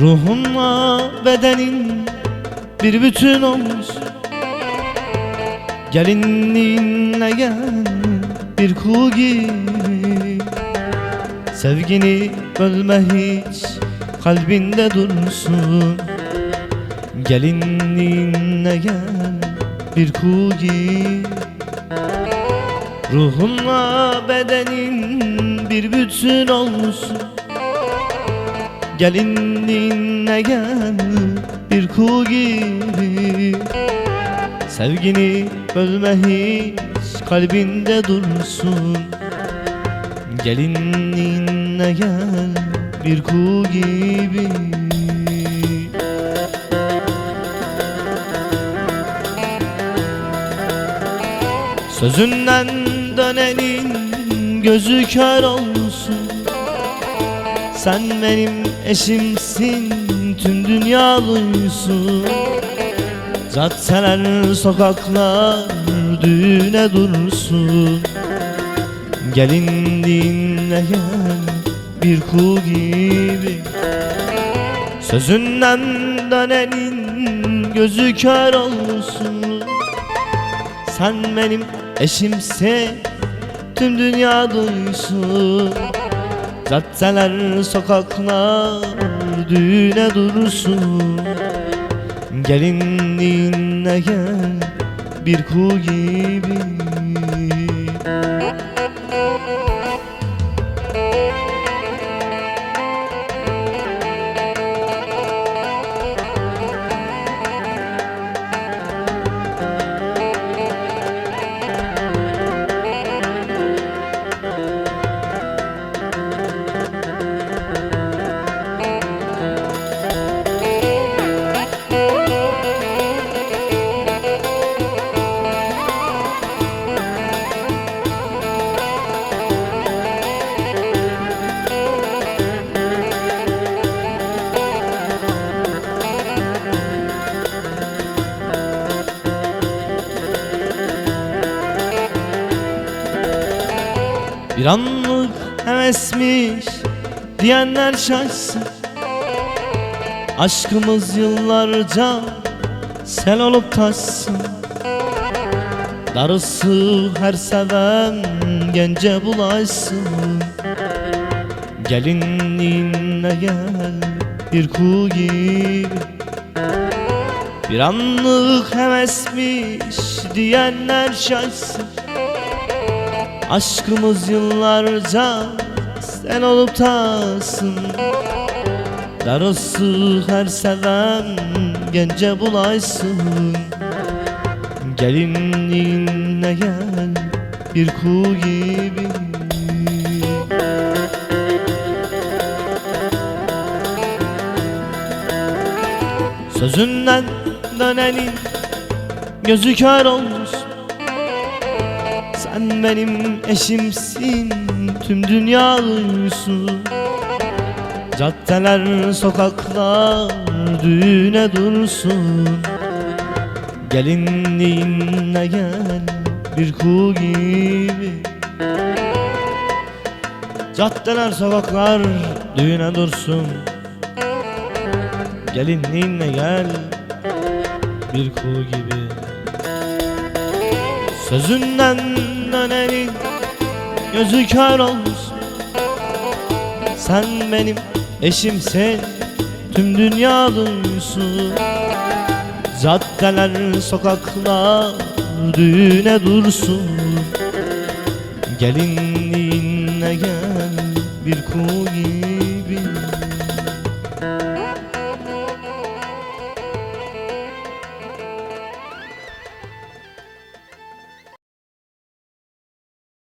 Ruhunla bedenin bir bütün olsun Gelinliğinle gel bir kuğu gibi. Sevgini bölme hiç kalbinde dursun. Gelinliğinle gel bir kuğu gibi. Ruhunla bedenin bir bütün olsun Gelinliğinle gel bir kuğu gibi. Sevgini bölme hiç kalbinde dursun. Gelinliğinle gel bir kuğu gibi. Sözünden dönenin gözü kör olsun Sen benim eşimsin tüm dünya duysun. Caddeler sokaklar düğüne dursun. Gelin dinle gel bir kuğu gibi. Sözünden dönenin gözü kör olsun. Sen benim eşimsin tüm dünya duysun Caddeler sokaklar düğüne dursun. Gelin dinle gel bir kuğu gibi Bir anlık hevesmiş diyenler şaşsın. Aşkımız yıllarca sel olup taşsın. Darısı her seven gence bulaşsın. Gelinliğinle gel bir kuğu gibi. Bir anlık hevesmiş diyenler şaşsın Aşkımız yıllarca sen olup tasın. Darısı her seven gence bulaşsın Gelinliğinle gel bir kuğu gibi. Sözünden dönenin gözü kör olsun sen benim eşimsin tüm dünya duysun Caddeler sokaklar düğüne dursun. Gelinliğinle gel bir kuğu gibi. Caddeler sokaklar düğüne dursun. Gelinliğinle gel bir kuğu gibi. Sözünden dönenin gözü kör olsun Sen benim eşimsin tüm dünya duysun. Caddeler sokaklar düğüne dursun. Gelinliğinle gel bir kuğu gibi